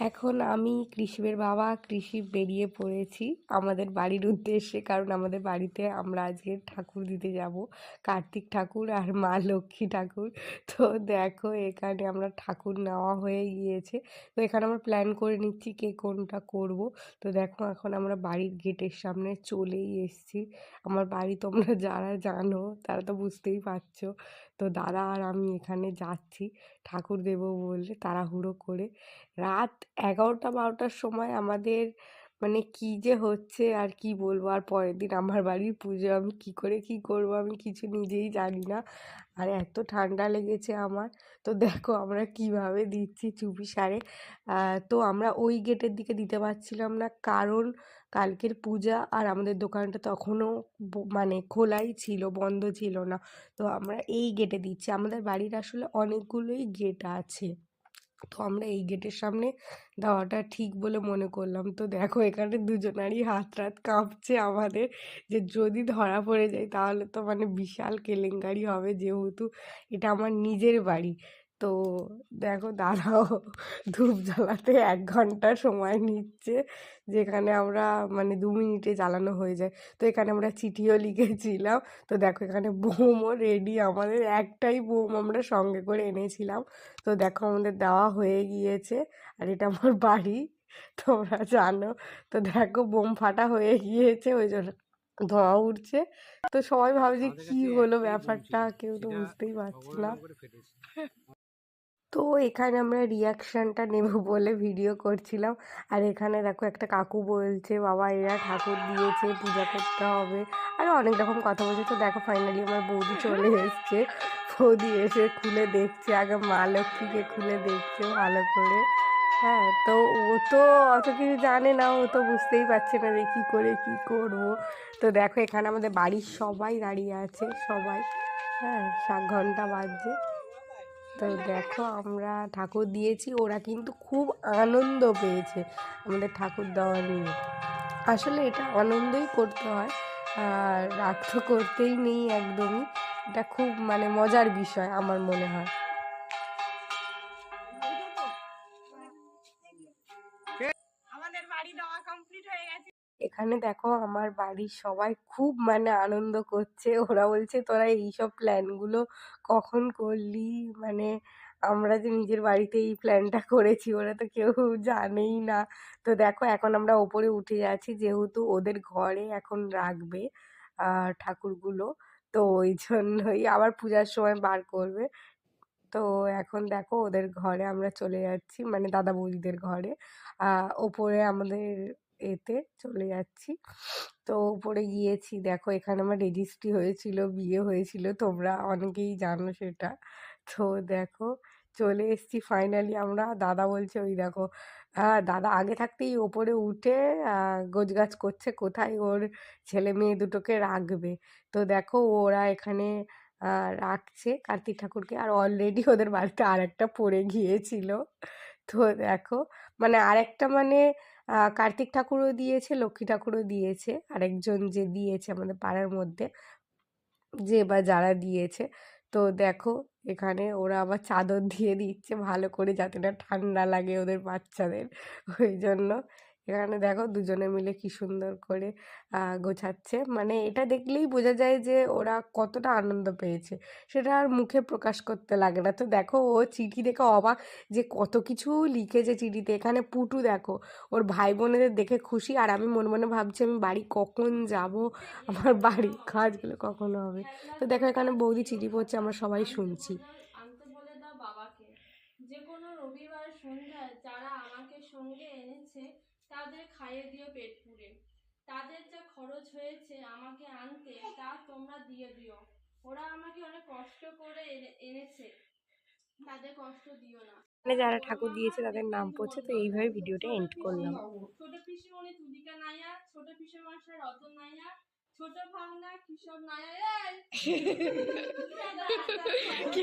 এখন আমি কৃষিবের বাবা, কৃষি বেরিয়ে পড়েছি আমাদের বাড়ির উদ্দেশ্যে। কারণ আমাদের বাড়িতে আমরা আজকে ঠাকুর দিতে যাব, কার্তিক ঠাকুর আর মা লক্ষ্মী ঠাকুর। তো দেখো, এখানে আমরা ঠাকুর নেওয়া হয়ে গিয়েছে। তো এখানে আমরা প্ল্যান করে নিচ্ছি কে কোনটা করব। তো দেখো, এখন আমরা বাড়ির গেটের সামনে চলেই এসেছি। আমার বাড়ি তোমরা যারা জানো, তারা তো বুঝতেই পারছ। তো দাদা আর আমি এখানে যাচ্ছি ঠাকুর দেবো বলে তাড়াহুড়ো করে। রাত এগারোটা বারোটার সময় আমাদের মানে কি যে হচ্ছে আর কি বলব? আর পরের দিন আমার বাড়ির পুজো, আমি কি করে কি করব? আমি কিছু নিজেই জানি না। আর এত ঠান্ডা লেগেছে আমার। তো দেখো আমরা কীভাবে দিচ্ছি চুপি সারে। তো আমরা ওই গেটের দিকে দিতে পারছিলাম না। কারণ কালকের পূজা আর আমাদের দোকানটা তখনও মানে খোলাই ছিল, বন্ধ ছিল না। তো আমরা এই গেটে দিচ্ছি। আমাদের বাড়ির আসলে অনেকগুলোই গেট আছে। তো আমরা এই গেটের সামনে দেওয়াটা ঠিক বলে মনে করলাম। তো দেখো এখানে দুজনারই হাত রাত কাঁপছে আমাদের। যে যদি ধরা পড়ে যায় তাহলে তো মানে বিশাল কেলেঙ্কারি হবে যেহেতু এটা আমার নিজের বাড়ি। তো দেখো দাদাও ধূপ জ্বালাতে এক ঘণ্টা সময় নিচ্ছে যেখানে আমরা মানে দু মিনিটে জ্বালানো হয়ে যায়। তো এখানে আমরা চিঠিও লিখেছিলাম। তো দেখো এখানে বোমও রেডি আমাদের একটাই বোম আমরা সঙ্গে করে এনেছিলাম। তো দেখো আমাদের দেওয়া হয়ে গিয়েছে আর এটা আমার বাড়ি তোমরা জানো। তো দেখো বোম ফাটা হয়ে গিয়েছে ওই জন্য ধোঁয়া উঠছে। তো সবাই ভাবছে কি হলো ব্যাপারটা কেউ তো বুঝতেই পারছে না। তো এখানে আমরা রিয়াকশানটা নেব বলে ভিডিও করছিলাম। আর এখানে দেখো একটা কাকু বলছে, বাবা, এরা ঠাকুর দিয়েছে, পূজা করতে হবে। আর অনেক রকম কথা বলছে। তো দেখো ফাইনালি আমার বৌদি চলে এসছে। বৌদি এসে খুলে দেখছে, আগে মা লক্ষ্মীকে খুলে দেখছে ভালো করে। হ্যাঁ তো ও তো অত কিছু জানে না, ও তো বুঝতেই পারছে না যে কী করে কী করব। তো দেখো এখানে আমাদের বাড়ির সবাই দাঁড়িয়ে আছে, সবাই। হ্যাঁ সাত ঘণ্টা বাজছে। তো দেখো, আমরা ঠাকুর দিয়েছি, ওরা কিন্তু খুব আনন্দ পেয়েছে আমাদের ঠাকুর দেওয়া নিয়ে। আসলে এটা আনন্দই করতে হয়, আর রাগ তো করতেই নেই একদমই। এটা খুব মানে মজার বিষয় আমার মনে হয়। আমাদের বাড়ি দেওয়া কমপ্লিট হয়ে গেছে। এখানে দেখো আমার বাড়ির সবাই খুব মানে আনন্দ করছে। ওরা বলছে, তোরা এইসব প্ল্যানগুলো কখন করলি? মানে আমরা যে নিজের বাড়িতে এই প্ল্যানটা করেছি, ওরা তো কেউ জানেই না। তো দেখো, এখন আমরা ওপরে উঠে যাচ্ছি যেহেতু ওদের ঘরে এখন রাখবে ঠাকুরগুলো। তো ওই জন্যই আবার পূজার সময় বার করবে। তো এখন দেখো, ওদের ঘরে আমরা চলে যাচ্ছি মানে দাদা বৌদিদের ঘরে। ওপরে আমাদের এতে চলে যাচ্ছি। তো উপরে গিয়েছি। দেখো, এখানে আমার রেজিস্ট্রি হয়েছিল, বিয়ে হয়েছিল, তোমরা অনেকেই জানো সেটা। তো দেখো, চলে এসছি ফাইনালি আমরা। দাদা বলছে, ওই দেখো দাদা আগে থাকতেই ওপরে উঠে গোছগাছ করছে, কোথায় ওর ছেলে মেয়ে দুটোকে রাখবে? তো দেখো, ওরা এখানে রাখছে কার্তিক ঠাকুরকে। আর অলরেডি ওদের বাড়িতে আর একটা পড়ে গিয়েছিল। তো দেখো মানে আরেকটা মানে কার্তিক ঠাকুরও দিয়েছে, লক্ষ্মী ঠাকুরও দিয়েছে। আরেকজন যে দিয়েছে আমাদের পাড়ার মধ্যে, যে বা যারা দিয়েছে। তো দেখো, এখানে ওরা আবার চাদর দিয়ে দিচ্ছে ভালো করে যাতে না ঠান্ডা লাগে ওদের বাচ্চাদের। ওই জন্য এখানে দেখো দুজনে মিলে কি সুন্দর করে গোছাচ্ছে। মানে এটা দেখলেই বোঝা যায় যে ওরা কতটা আনন্দ পেয়েছে। সেটা আর মুখে প্রকাশ করতে লাগে না। তো দেখো ও চিঠি দেখে অবাক যে কত কিছু লিখেছে চিঠিতে। এখানে পুটু দেখো, ওর ভাই বোনেদের দেখে খুশি। আর আমি মনে মনে ভাবছি, আমি বাড়ি কখন যাব? আমার বাড়ির কাজগুলো কখন হবে? তো দেখো এখানে বৌদি চিঠি পড়ছে, আমরা সবাই শুনছি। যে কোনো রবিবার সন্ধ্যায় যারা আমাকে সঙ্গে এনেছে তাদের খাইয়ে দিও পেট পুরে তাদের যা খরচ হয়েছে আমাকে আনতে তা তোমরা দিয়ে দিও। ওরা আমাকে অনেক কষ্ট করে এনেছে। তাদের কষ্ট দিও না। মানে যারা ঠাকুর দিয়েছে তাদের নাম পড়ছে তো এইভাবে ভিডিওটা এন্ড করলাম। ছোট পিসিমণি তুলিকা নাইয়া ছোট পিসেমশাই রতন নাইয়া ছোট ভাবনা কিশোর নাইয়া